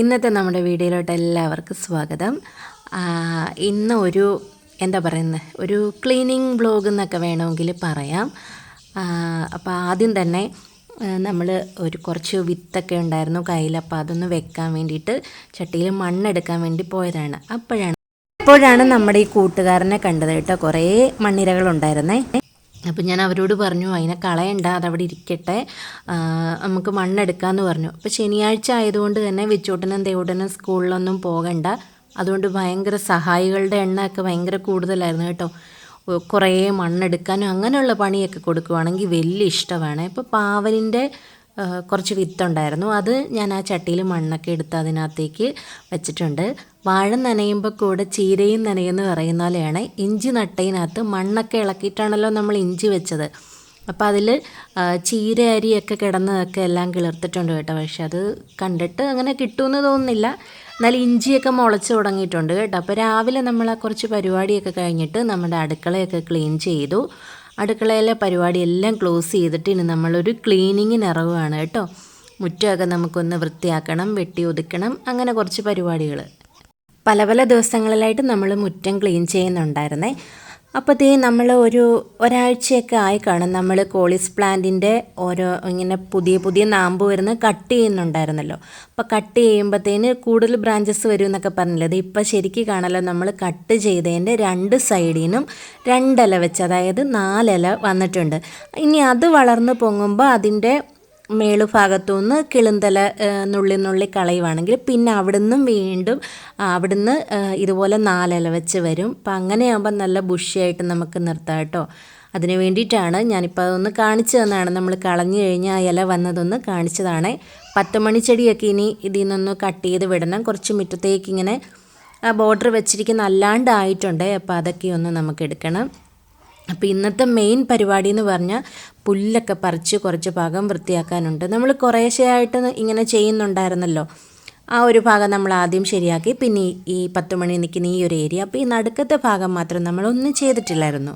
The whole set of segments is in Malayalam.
ഇന്നത്തെ നമ്മുടെ വീഡിയോയിലോട്ട് എല്ലാവർക്കും സ്വാഗതം. ഇന്ന് ഒരു എന്താ പറയുന്നത് ഒരു ക്ലീനിങ് ബ്ലോഗ് എന്നൊക്കെ വേണമെങ്കിൽ പറയാം. അപ്പോൾ ആദ്യം തന്നെ നമ്മൾ ഒരു കുറച്ച് വിത്തൊക്കെ ഉണ്ടായിരുന്നു. കയ്യിൽ അപ്പോൾ അതൊന്ന് വെക്കാൻ വേണ്ടിയിട്ട് ചട്ടിയിൽ മണ്ണെടുക്കാൻ വേണ്ടി പോയതാണ്. അപ്പോഴാണ് അപ്പോഴാണ് നമ്മുടെ ഈ കൂട്ടുകാരനെ കണ്ടത് കേട്ടോ. കുറേ മണ്ണിരകളുണ്ടായിരുന്നേ അപ്പം ഞാൻ അവരോട് പറഞ്ഞു അതിനെ കളയണ്ട അതവിടെ ഇരിക്കട്ടെ. നമുക്ക് മണ്ണെടുക്കാമെന്ന് പറഞ്ഞു. അപ്പോൾ ശനിയാഴ്ച ആയതുകൊണ്ട് തന്നെ വിച്ചോട്ടനും ദേവോട്ടനും സ്കൂളിലൊന്നും പോകണ്ട. അതുകൊണ്ട് ഭയങ്കര സഹായികളുടെ എണ്ണമൊക്കെ ഭയങ്കര കൂടുതലായിരുന്നു കേട്ടോ. കുറേ മണ്ണെടുക്കാനും അങ്ങനെയുള്ള പണിയൊക്കെ കൊടുക്കുവാണെങ്കിൽ വലിയ ഇഷ്ടമാണ്. ഇപ്പോൾ പാവലിന്റെ കുറച്ച് വിത്തുണ്ടായിരുന്നു. അത് ഞാൻ ആ ചട്ടിയിൽ മണ്ണൊക്കെ എടുത്ത് അതിനകത്തേക്ക് വെച്ചിട്ടുണ്ട്. വാഴ നനയുമ്പോൾ കൂടെ ചീരയും നനയെന്ന് പറയുന്ന പോലെയാണ് ഇഞ്ചി നട്ടതിനകത്ത് മണ്ണൊക്കെ ഇളക്കിയിട്ടാണല്ലോ നമ്മൾ ഇഞ്ചി വെച്ചത്. അപ്പോൾ അതിൽ ചീര അരിയൊക്കെ കിടന്നതൊക്കെ എല്ലാം കിളിർത്തിട്ടുണ്ട് കേട്ടോ. പക്ഷെ അത് കണ്ടിട്ട് അങ്ങനെ കിട്ടുമെന്ന് തോന്നുന്നില്ല. എന്നാൽ ഇഞ്ചിയൊക്കെ മുളച്ച് തുടങ്ങിയിട്ടുണ്ട് കേട്ടോ. അപ്പോൾ രാവിലെ നമ്മൾ ആ കുറച്ച് പരിപാടിയൊക്കെ കഴിഞ്ഞിട്ട് നമ്മുടെ അടുക്കളയൊക്കെ ക്ലീൻ ചെയ്തു. അടുക്കളയിലെ പരിപാടിയെല്ലാം ക്ലോസ് ചെയ്തിട്ട് ഇനി നമ്മളൊരു ക്ലീനിങ്ങിന് ഇറങ്ങുകയാണ് കേട്ടോ. മുറ്റമൊക്കെ നമുക്കൊന്ന് വൃത്തിയാക്കണം വെട്ടി ഒതുക്കണം അങ്ങനെ കുറച്ച് പരിപാടികൾ പല പല ദിവസങ്ങളിലായിട്ട് നമ്മൾ മുറ്റം ക്ലീൻ ചെയ്യുന്നുണ്ടായിരുന്നേ. അപ്പോഴത്തേ നമ്മൾ ഒരു ഒരാഴ്ചയൊക്കെ ആയി കാണും. നമ്മൾ കോളിസ് പ്ലാന്റിന്റെ ഓരോ ഇങ്ങനെ പുതിയ പുതിയ നാമ്പ് വരുന്ന കട്ട് ചെയ്യുന്നുണ്ടായിരുന്നല്ലോ. അപ്പോൾ കട്ട് ചെയ്യുമ്പോഴത്തേന് കൂടുതൽ ബ്രാഞ്ചസ് വരും എന്നൊക്കെ പറഞ്ഞില്ലേ? അത് ഇപ്പോൾ ശരിക്കും കാണല്ലോ നമ്മൾ കട്ട് ചെയ്തതിന്റെ രണ്ട് സൈഡിൽ നിന്നും രണ്ടില വെച്ച് അതായത് നാലില വന്നിട്ടുണ്ട്. ഇനി അത് വളർന്ന് പൊങ്ങുമ്പോൾ അതിന്റെ മേളുഭാഗത്തുനിന്ന് കിളുന്തല കിളിന്തല നുള്ളി നുള്ളി കളയുവാണെങ്കിൽ പിന്നെ അവിടുന്ന് വീണ്ടും അവിടുന്ന് ഇതുപോലെ നാലില വെച്ച് വരും. അപ്പം അങ്ങനെയാകുമ്പോൾ നല്ല ബുഷിയായിട്ട് നമുക്ക് നിർത്താം കേട്ടോ. അതിന് വേണ്ടിയിട്ടാണ് ഞാനിപ്പോൾ അതൊന്ന് കാണിച്ചു തന്നതാണ്. നമ്മൾ കളഞ്ഞു കഴിഞ്ഞാൽ ഇല വന്നതൊന്ന് കാണിച്ചതാണ്. പത്ത് മണിച്ചെടിയൊക്കെ ഇനി ഇതിൽ നിന്നൊന്ന് കട്ട് ചെയ്ത് വിടണം. കുറച്ച് മുറ്റത്തേക്ക് ഇങ്ങനെ ആ ബോർഡർ വെച്ചിരിക്കുന്ന അല്ലാണ്ടായിട്ടുണ്ട്. അപ്പോൾ അതൊക്കെ ഒന്ന് നമുക്ക് എടുക്കണം. അപ്പോൾ ഇന്നത്തെ മെയിൻ പരിപാടി എന്ന് പറഞ്ഞാൽ പുല്ലൊക്കെ പറിച്ച് കുറച്ച് ഭാഗം വൃത്തിയാക്കാനുണ്ട്. നമ്മൾ കുറേശ്ശെയായിട്ട് ഇങ്ങനെ ചെയ്യുന്നുണ്ടായിരുന്നല്ലോ. ആ ഒരു ഭാഗം നമ്മൾ ആദ്യം ശരിയാക്കി. പിന്നെ ഈ- പത്ത് മണി നിൽക്കുന്ന ഈ ഒരു ഏരിയ അപ്പോൾ ഈ നടുക്കത്തെ ഭാഗം മാത്രം നമ്മളൊന്നും ചെയ്തിട്ടില്ലായിരുന്നു.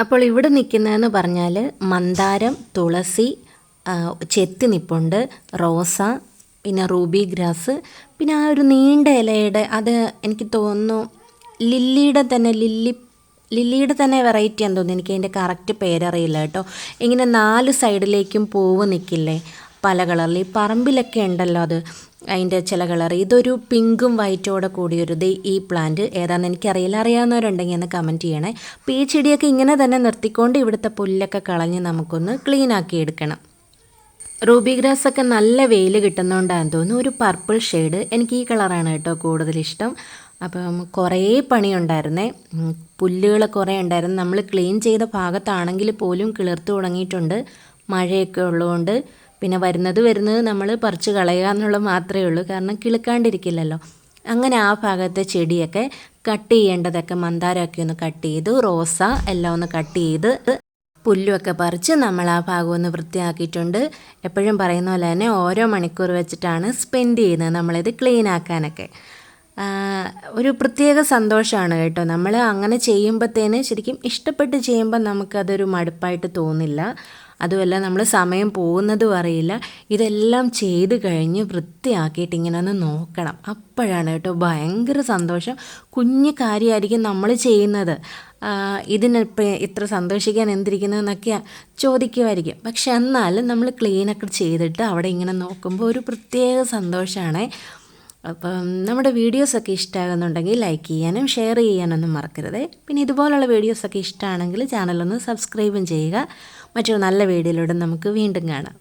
അപ്പോൾ ഇവിടെ നിൽക്കുന്നതെന്ന് പറഞ്ഞാൽ മന്ദാരം തുളസി ചെത്തി നിപ്പുണ്ട് റോസ പിന്നെ റൂബി ഗ്രാസ് പിന്നെ ആ ഒരു നീണ്ട ഇലയുടെ അത് എനിക്ക് തോന്നുന്നു ലില്ലിയുടെ തന്നെ ലില്ലി ലില്ലിയുടെ തന്നെ വെറൈറ്റി ആണെന്ന് എനിക്ക് അതിന്റെ കറക്റ്റ് പേരറിയില്ല കേട്ടോ. ഇങ്ങനെ നാല് സൈഡിലേക്കും പൂവ് നിൽക്കില്ലേ പല കളറിൽ ഈ പറമ്പിലൊക്കെ ഉണ്ടല്ലോ അത് അതിന്റെ ചില കളർ ഇതൊരു പിങ്കും വൈറ്റോടെ കൂടിയൊരു ഇത് ഈ പ്ലാന്റ് ഏതാണെന്ന് എനിക്കറിയില്ല. അറിയാവുന്നവരുണ്ടെങ്കിൽ ഒന്ന് കമന്റ് ചെയ്യണേ. അപ്പോൾ ഈ ചെടിയൊക്കെ ഇങ്ങനെ തന്നെ നിർത്തിക്കൊണ്ട് ഇവിടുത്തെ പുല്ലൊക്കെ കളഞ്ഞ് നമുക്കൊന്ന് ക്ലീൻ ആക്കി എടുക്കണം. റൂബി ഗ്രാസ് ഒക്കെ നല്ല വെയിൽ കിട്ടുന്നതുകൊണ്ടാണ് തോന്നുന്നു. ഒരു പർപ്പിൾ ഷെയ്ഡ് എനിക്ക് ഈ കളറാണ് കേട്ടോ കൂടുതലിഷ്ടം. അപ്പം കുറേ പണിയുണ്ടായിരുന്നേ. പുല്ലുകൾ കുറേ ഉണ്ടായിരുന്നു. നമ്മൾ ക്ലീൻ ചെയ്ത ഭാഗത്താണെങ്കിൽ പോലും കിളിർത്ത് തുടങ്ങിയിട്ടുണ്ട്. മഴയൊക്കെ ഉള്ളതുകൊണ്ട് പിന്നെ വരുന്നത് വരുന്നത് നമ്മൾ പറിച്ച് കളയുക എന്നുള്ളത് മാത്രമേ ഉള്ളൂ. കാരണം കിളുക്കാണ്ടിരിക്കില്ലല്ലോ. അങ്ങനെ ആ ഭാഗത്തെ ചെടിയൊക്കെ കട്ട് ചെയ്യേണ്ടതൊക്കെ മന്ദാരമൊക്കെ ഒന്ന് കട്ട് ചെയ്തു റോസ എല്ലാം ഒന്ന് കട്ട് ചെയ്ത് പുല്ലുമൊക്കെ പറിച്ച് നമ്മൾ ആ ഭാഗം ഒന്ന് വൃത്തിയാക്കിയിട്ടുണ്ട്. എപ്പോഴും പറയുന്ന പോലെ തന്നെ ഓരോ മണിക്കൂർ വെച്ചിട്ടാണ് സ്പെൻഡ് ചെയ്യുന്നത് നമ്മളിത് ക്ലീൻ ആക്കാനൊക്കെ. ഒരു പ്രത്യേക സന്തോഷമാണ് കേട്ടോ. നമ്മൾ അങ്ങനെ ചെയ്യുമ്പോഴത്തേന് ശരിക്കും ഇഷ്ടപ്പെട്ട് ചെയ്യുമ്പോൾ നമുക്കതൊരു മടുപ്പായിട്ട് തോന്നില്ല. അതുമല്ല നമ്മൾ സമയം പോകുന്നതും അറിയില്ല. ഇതെല്ലാം ചെയ്ത് കഴിഞ്ഞ് വൃത്തിയാക്കിയിട്ട് ഇങ്ങനെ ഒന്ന് നോക്കണം. അപ്പോഴാണ് കേട്ടോ ഭയങ്കര സന്തോഷം. കുഞ്ഞു കാര്യമായിരിക്കും നമ്മൾ ചെയ്യുന്നത്. ഇതിനിപ്പോൾ ഇത്ര സന്തോഷിക്കാൻ എന്തിരിക്കുന്നതെന്നൊക്കെ ചോദിക്കുമായിരിക്കും. പക്ഷെ എന്നാലും നമ്മൾ ക്ലീനൊക്കെ ചെയ്തിട്ട് അവിടെ ഇങ്ങനെ നോക്കുമ്പോൾ ഒരു പ്രത്യേക സന്തോഷമാണ് അപ്പം നമ്മുടെ വീഡിയോസൊക്കെ ഇഷ്ടമാകുന്നുണ്ടെങ്കിൽ ലൈക്ക് ചെയ്യാനും ഷെയർ ചെയ്യാനൊന്നും മറക്കരുത്. പിന്നെ ഇതുപോലുള്ള വീഡിയോസൊക്കെ ഇഷ്ടമാണെങ്കിൽ ചാനലൊന്ന് സബ്സ്ക്രൈബും ചെയ്യുക. മറ്റൊരു നല്ല വീഡിയോയിലൂടെ നമുക്ക് വീണ്ടും കാണാം.